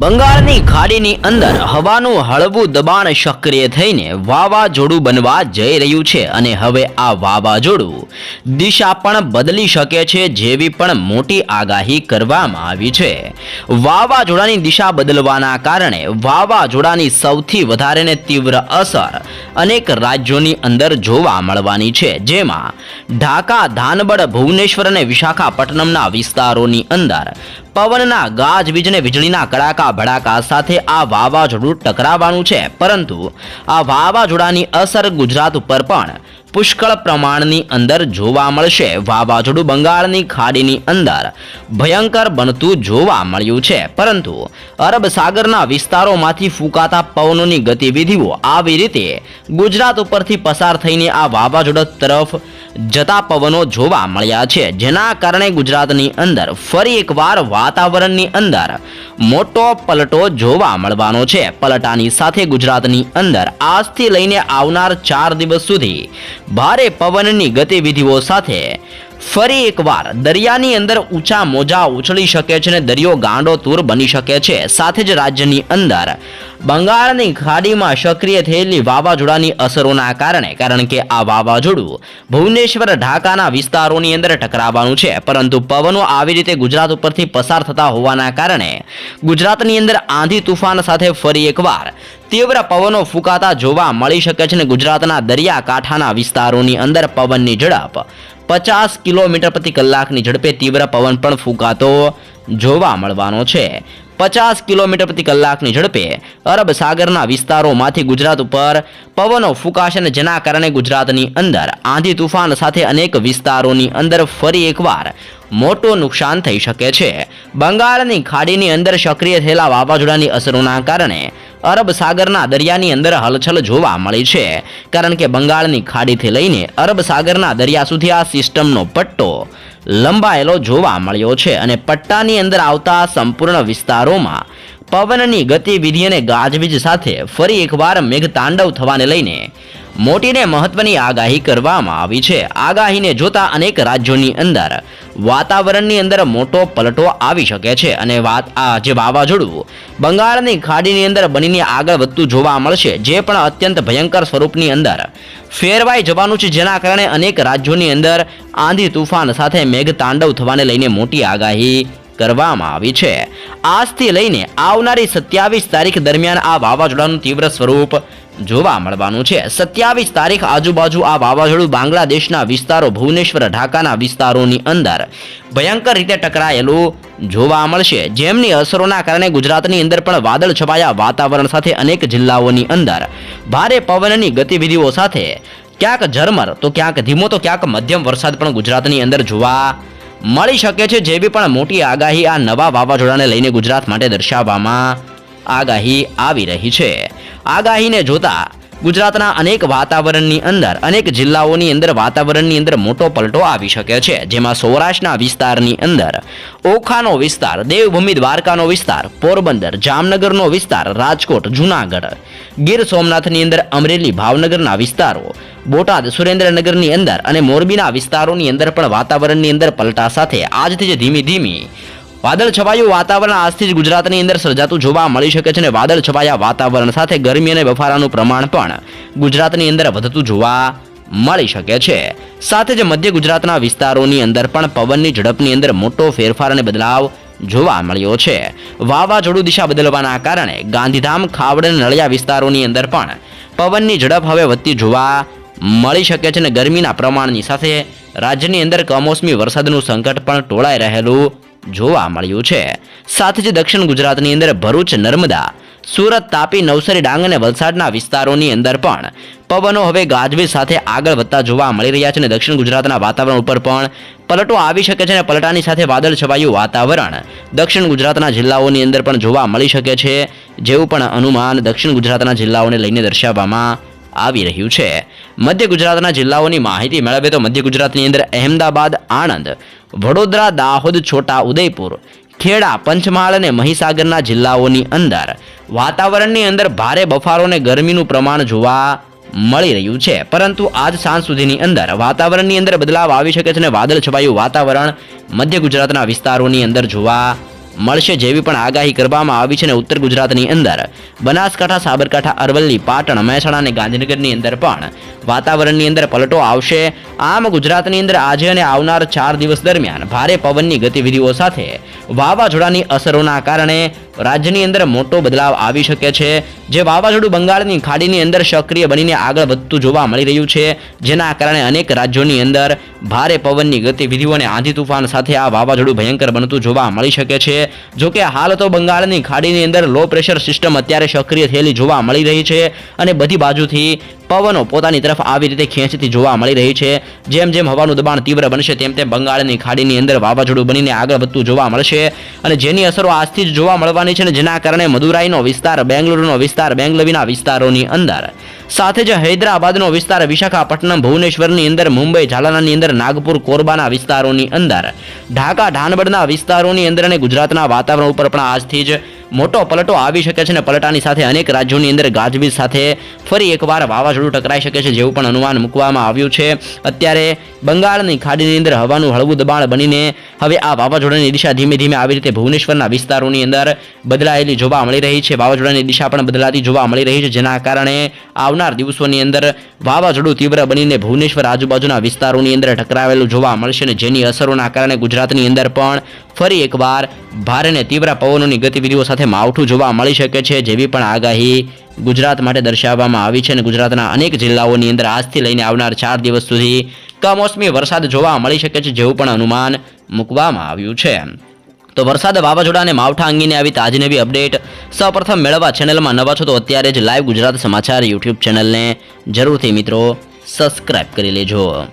બંગાળની ખાડીની અંદર હવાનું હળવું દબાણ સક્રિય થઈને વાવાઝોડું બનવા જઈ રહ્યું છે અને હવે આ વાવાઝોડું દિશા પણ બદલી શકે છે જેવી પણ મોટી આગાહી કરવામાં આવી છે. વાવાઝોડાની દિશા બદલવાના કારણે વાવાઝોડાની સૌથી વધારે ને તીવ્ર અસર અનેક રાજ્યોની અંદર જોવા મળવાની છે, જેમાં ઢાકા ધાનબડ ભુવનેશ્વર અને વિશાખાપટ્ટનમના વિસ્તારોની અંદર પવનના ગાજવીજને વીજળીના કડાકા ભડાકા સાથે આ વાવાઝોડું ટકરાવાનું છે. પરંતુ આ વાવાઝોડાની અસર ગુજરાત ઉપર પણ પુષ્કળ પ્રમાણની અંદર જોવા મળશે. વાવાઝોડું બંગાળની ખાડીની અંદર ભયંકર બનતું જોવા મળ્યું છે. પરંતુ અરબ સાગરના વિસ્તારોમાંથી ફૂંકાતા પવનોની ગતિવિધિઓ આવી રીતે ગુજરાત ઉપરથી પસાર થઈને આ વાવાઝોડા તરફ જતા પવનો જોવા મળ્યા છે. જેના કારણે ગુજરાતની અંદર ફરી એકવાર વાતાવરણની અંદર મોટો પલટો જોવા મળવાનો છે. પલટાની સાથે ગુજરાતની અંદર આજથી લઈને આવનાર ચાર દિવસ સુધી ભારે પવનની ગતિવિધિઓ સાથે ફરી એકવાર દરિયાની અંદર ઊંચા મોજા ઉછળી શકે છે અને દરિયો ગાંડો તૂર બની શકે છે. સાથે જ રાજ્યની અંદર બંગાળની ખાડીમાં સક્રિય થયેલી વાવાઝોડાની અસરોના કારણે, કારણ કે આ વાવાઝોડું ભુવનેશ્વર, ઢાકાના વિસ્તારોની અંદર ટકરાવવાનું છે. પરંતુ પવનો આવી રીતે ગુજરાત ઉપરથી પસાર થતા હોવાના કારણે ગુજરાતની અંદર આંધી તુફાન સાથે ફરી એકવાર તીવ્ર પવનો ફૂંકાતા જોવા મળી શકે છે અને ગુજરાતના દરિયાકાંઠાના વિસ્તારોની અંદર પવનની ઝડપ પચાસ કિલોમીટર પ્રતિ કલાકની ઝડપે તીવ્ર પવન પણ ફૂંકાતો જોવા મળવાનો છે. પચાસ કિલોમીટર પ્રતિ કલાકની ઝડપે અરબ સાગરના વિસ્તારોમાંથી ગુજરાત ઉપર પવનો ફૂંકાશે અને જેના કારણે ગુજરાતની અંદર આંધી તુફાન સાથે અનેક વિસ્તારોની અંદર ફરી એકવાર મોટું નુકસાન થઈ શકે છે. બંગાળની ખાડીની અંદર સક્રિય થયેલા વાવાઝોડાની અસરોના કારણે અરબ સાગરના દરિયાની અંદર હલચલ જોવા મળી છે. કારણ કે બંગાળની ખાડીથી લઈને અરબ સાગરના દરિયા સુધી આ સિસ્ટમનો પટ્ટો લંબાયેલો જોવા મળ્યો છે અને પટ્ટાની અંદર આવતા સંપૂર્ણ વિસ્તારોમાં પવનની ગતિવિધિ અને ગાજવીજ સાથે ફરી એકવાર મેઘતાંડવ થવાને લઈને મોટીને મહત્વની આગાહી કરવામાં આવી છે. આગાહીને જોતા અનેક રાજ્યોની અંદર વાતાવરણની અંદર મોટો પલટો આવી શકે છે અને વાત આ જે વાવાઝોડું બંગાળની ખાડીની અંદર બનીને આગળ વધતું જોવા મળશે, જે પણ અત્યંત ભયંકર સ્વરૂપની અંદર ફેરવાઈ જવાનું છે, જેના કારણે અનેક રાજ્યોની અંદર આંધી તુફાન સાથે મેઘતાંડવ થવાને લઈને મોટી આગાહી કરવામાં આવી છે. આજથી લઈને આવનારી સત્યાવીસ તારીખ દરમિયાન આ વાવાઝોડાનું તીવ્ર સ્વરૂપ જોવા મળવાનું છે. સત્યાવીસ તારીખ આજુબાજુ આ વાવાઝોડું બાંગ્લાદેશના વિસ્તારો, ભુવનેશ્વર, ઢાકાના વિસ્તારોની અંદર ભયંકર રીતે ટકરાયેલું જોવા મળશે. જેમની અસરોના કારણે ગુજરાતની અંદર પણ વાદળ છવાયા વાતાવરણ સાથે અનેક જિલ્લાઓની અંદર ભારે પવનની ગતિવિધિઓ સાથે ક્યાંક ઝરમર, તો ક્યાંક ધીમો, તો ક્યાંક મધ્યમ વરસાદ પણ ગુજરાતની અંદર જોવા મળી શકે છે જેવી પણ મોટી આગાહી આ નવા વાવાઝોડાને લઈને ગુજરાત માટે દર્શાવવામાં આગાહી આવી રહી છે. આગાહીને જોતા ગુજરાતના અનેક વાતાવરણની અંદર, અનેક જિલ્લાઓની અંદર વાતાવરણની અંદર મોટો પલટો આવી શકે છે. જેમાં સૌરાષ્ટ્રના વિસ્તારની અંદર ઓખાનો વિસ્તાર, દેવભૂમિ દ્વારકાનો વિસ્તાર, પોરબંદર, જામનગરનો વિસ્તાર, રાજકોટ, જૂનાગઢ, ગીર સોમનાથની અંદર અમરેલી, ભાવનગરના વિસ્તારો, બોટાદ, સુરેન્દ્રનગરની અંદર અને મોરબીના વિસ્તારોની અંદર પણ વાતાવરણની અંદર પલટા સાથે આજથી જ ધીમી ધીમી વાદળ છવાયું વાતાવરણ આજથી જ ગુજરાતની અંદર સર્જાતું જોવા મળી શકે છે અને વાદળ છવાયા વાતાવરણ સાથે ગરમી અને બફારાનું પ્રમાણ પણ ગુજરાતની અંદર વધતું જોવા મળી શકે છે. સાથે જ મધ્ય ગુજરાતના વિસ્તારોની અંદર પણ પવનની ઝડપની અંદર મોટો ફેરફાર અને બદલાવ જોવા મળ્યો છે. વાવાઝોડું દિશા બદલવાના કારણે ગાંધીધામ, ખાવડ અને નળિયા વિસ્તારોની અંદર પણ પવનની ઝડપ હવે વધતી જોવા મળી શકે છે અને ગરમીના પ્રમાણની સાથે રાજ્યની અંદર કમોસમી વરસાદનું સંકટ પણ ટોળાઈ રહેલું જોવા મળ્યું છે. સાથે જ દક્ષિણ ગુજરાતની અંદર ભરૂચ, નર્મદા, સુરત, તાપી, નવસારી, ડાંગ અને વલસાડના વિસ્તારોની અંદર પણ પવનો હવે ગાજવીજ સાથે આગળ વધતા જોવા મળી રહ્યા છે અને દક્ષિણ ગુજરાતના વાતાવરણ ઉપર પણ પલટો આવી શકે છે અને પલટાની સાથે વાદળ છવાયું વાતાવરણ દક્ષિણ ગુજરાતના જિલ્લાઓની અંદર પણ જોવા મળી શકે છે. જેવું પણ અનુમાન દક્ષિણ ગુજરાતના જિલ્લાઓને લઈને દર્શાવવામાં આવી રહ્યું છે. મધ્ય ગુજરાતના જિલ્લાઓની માહિતી મેળવે તો મધ્ય ગુજરાતની અંદર અહેમદાબાદ, આણંદ, વડોદરા, દાહોદ, છોટા ઉદયપુર, ખેડા, પંચમહાલ અને મહીસાગરના જિલ્લાઓની અંદર વાતાવરણની અંદર ભારે બફારો અને ગરમીનું પ્રમાણ જોવા મળી રહ્યું છે. પરંતુ આજ સાંજ સુધીની અંદર વાતાવરણની અંદર બદલાવ આવી શકે છે અને વાદળ છવાયું વાતાવરણ મધ્ય ગુજરાતના વિસ્તારોની અંદર જોવા મળશે જેવી પણ આગાહી કરવામાં આવી છે અને ઉત્તર ગુજરાતની અંદર. બનાસકાંઠા, સાબરકાંઠા, અરવલ્લી, પાટણ, મહેસાણા અને ગાંધીનગરની અંદર પણ વાતાવરણની અંદર પલટો આવશે. આમ ગુજરાતની અંદર આજે અને આવનાર ચાર દિવસ દરમિયાન ભારે પવનની ગતિવિધિઓ સાથે વાવાઝોડાની અસરોના કારણે રાજ્યની અંદર મોટો બદલાવ આવી શકે છે. જે વાવાઝોડું બંગાળની ખાડીની અંદર સક્રિય બનીને આગળ વધતું જોવા મળી રહ્યું છે. જેના કારણે અનેક રાજ્યોની અંદર ભારે પવનની ગતિવિધિઓ અને આંધી તુફાન સાથે આ વાવાઝોડું ભયંકર બનતું જોવા મળી શકે છે. જોકે હાલ તો બંગાળની ખાડીની અંદર લો પ્રેશર સિસ્ટમ અત્યારે સક્રિય થયેલી જોવા મળી રહી છે અને બધી બાજુથી પવનો પોતાની તરફ આવી રીતે ખેંચતી જોવા મળી રહી છે. જેમ જેમ હવાનું દબાણ તીવ્ર બનશે, તેમ તેમ બંગાળની ખાડીની અંદર વાવાઝોડું બનીને આગળ વધતું જોવા મળશે. અને જેની અસરો આજથી જ જોવા મળવાની છે અને જેના કારણે મદુરાઈનો વિસ્તાર, બેંગલુરુનો વિસ્તાર, બેંગલવીના વિસ્તારોની અંદર. સાથે જ હૈદરાબાદનો વિસ્તાર વિશાખાપટ્ટનમ, ભુવનેશ્વરની અંદર, મુંબઈ, ઝાલાનાની અંદર, નાગપુર, કોરબાના વિસ્તારોની અંદર. ઢાકા ઢાનબડના વિસ્તારોની અંદર અને ગુજરાતના વાતાવરણ ઉપર પણ આજથી જ મોટો પલટો આવી શકે છે અને પલટાની સાથે અનેક રાજ્યોની અંદર ગાજવીજ સાથે ફરી એકવાર વાવાઝોડું ટકરાઈ શકે છે જેવું પણ અનુમાન મૂકવામાં આવ્યું છે. અત્યારે બંગાળની ખાડીની અંદર હવાનું હળવું દબાણ બનીને હવે આ વાવાઝોડાની દિશા ધીમે ધીમે આવી રીતે ભુવનેશ્વરના વિસ્તારોની અંદર બદલાયેલી જોવા મળી રહી છે. વાવાઝોડાની દિશા પણ બદલાતી જોવા મળી રહી છે, જેના કારણે આવનાર દિવસોની અંદર વાવાઝોડું તીવ્ર બનીને ભુવનેશ્વર આજુબાજુના વિસ્તારોની અંદર ટકરાવેલું જોવા મળશે અને જેની અસરોના કારણે ગુજરાતની અંદર પણ ફરી એકવાર ભારે અને તીવ્ર પવનોની ગતિવિધિઓ સાથે માવઠું જોવા મળી શકે છે, જેવી પણ આગાહી ગુજરાત માટે દર્શાવવામાં આવી છે અને ગુજરાતના અનેક જિલ્લાઓની અંદર આજથી લઈને આવનાર ચાર દિવસ સુધી કમોસમી વરસાદ જોવા મળી શકે છે, જેવું પણ અનુમાન મૂકવામાં આવ્યું છે. તો વરસાદ વાવાઝોડા અને માવઠા અંગેની આવી તાજી નવી અપડેટ સૌપ્રથમ મેળવવા ચેનલમાં નવા છો તો અત્યારે જ લાઈવ ગુજરાત સમાચાર યુટ્યુબ ચેનલને જરૂરથી મિત્રો સબસ્ક્રાઇબ કરી લેજો.